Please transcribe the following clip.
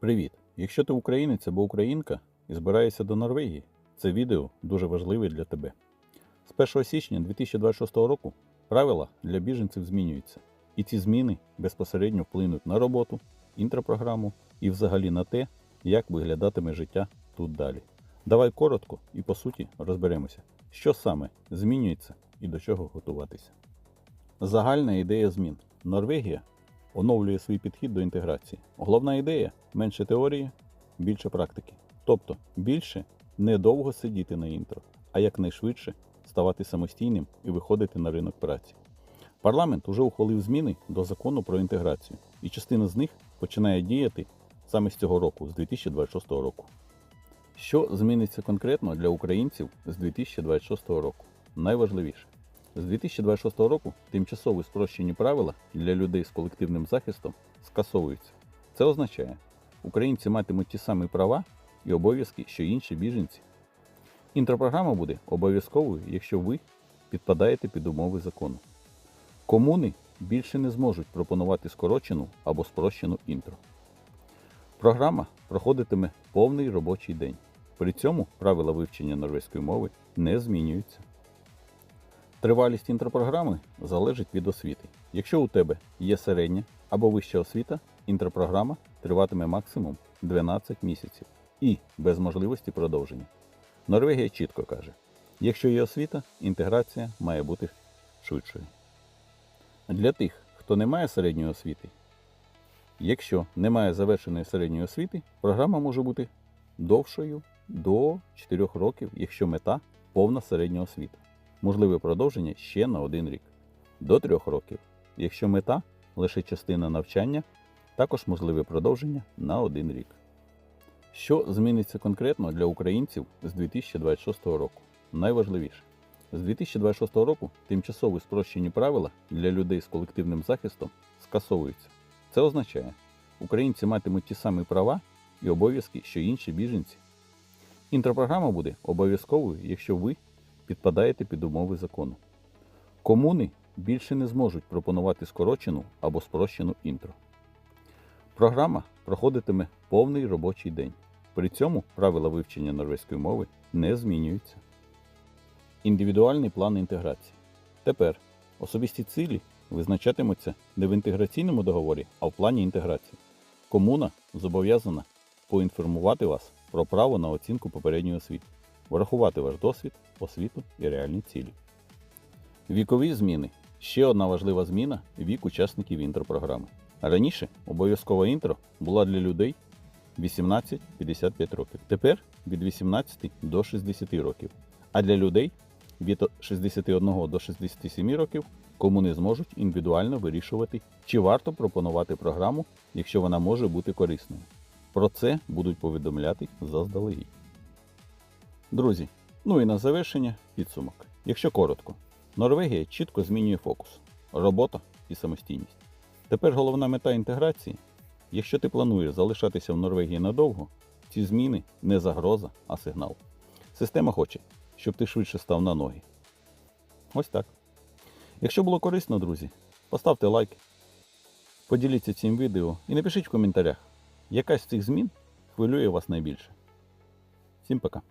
Привіт! Якщо ти українець або українка і збираєшся до Норвегії, це відео дуже важливе для тебе. З 1 січня 2026 року правила для біженців змінюються, і ці зміни безпосередньо вплинуть на роботу, інтропрограму і взагалі на те, як виглядатиме життя тут далі. Давай коротко і по суті розберемося, що саме змінюється і до чого готуватися. Загальна ідея змін. Норвегія оновлює свій підхід до інтеграції. Головна ідея менше теорії, більше практики. Тобто більше не довго сидіти на інтро, а якнайшвидше ставати самостійним і виходити на ринок праці. Парламент уже ухвалив зміни до закону про інтеграцію, і частина з них починає діяти саме з цього року, з 2026 року. Що зміниться конкретно для українців з 2026 року? Найважливіше. З 2026 року тимчасові спрощені правила для людей з колективним захистом скасовуються. Це означає, українці матимуть ті самі права і обов'язки, що інші біженці. Інтропрограма буде обов'язковою, якщо ви підпадаєте під умови закону. Комуни більше не зможуть пропонувати скорочену або спрощену інтро. Програма проходитиме повний робочий день. При цьому правила вивчення норвезької мови не змінюються. Тривалість інтропрограми залежить від освіти. Якщо у тебе є середня або вища освіта, інтропрограма триватиме максимум 12 місяців і без можливості продовження. Норвегія чітко каже: якщо є освіта, інтеграція має бути швидшою. Для тих, хто не має середньої освіти, якщо немає завершеної середньої освіти, програма може бути довшою до 4 років, якщо мета повна середня освіта можливе продовження ще на один рік до трьох років. Якщо мета лише частина навчання, також можливе продовження на один рік. Що зміниться конкретно для українців з 2026 року? Найважливіше. З 2026 року тимчасові спрощені правила для людей з колективним захистом скасовуються. Це означає, українці матимуть ті самі права і обов'язки, що інші біженці. Інтропрограма буде обов'язковою, якщо ви підпадаєте під умови закону. Комуни більше не зможуть пропонувати скорочену або спрощену інтро. Програма проходитиме повний робочий день. При цьому правила вивчення норвезької мови не змінюються. Індивідуальний план інтеграції. Тепер особисті цілі визначатимуться не в інтеграційному договорі, а в плані інтеграції. Комуна зобов'язана поінформувати вас про право на оцінку попередньої освіти врахувати ваш досвід, освіту і реальні цілі. Вікові зміни. Ще одна важлива зміна вік учасників інтропрограми. Раніше обов'язкова інтро була для людей 18-55 років. Тепер від 18 до 60 років. А для людей від 61 до 67 років комуни зможуть індивідуально вирішувати, чи варто пропонувати програму, якщо вона може бути корисною. Про це будуть повідомляти заздалегідь. Друзі, ну і на завершення підсумок. Якщо коротко, Норвегія чітко змінює фокус, робота і самостійність. Тепер головна мета інтеграції. Якщо ти плануєш залишатися в Норвегії надовго, ці зміни не загроза, а сигнал. Система хоче, щоб ти швидше став на ноги. Ось так. Якщо було корисно, друзі, поставте лайк, поділіться цим відео і напишіть в коментарях, яка з цих змін хвилює вас найбільше. Всім пока!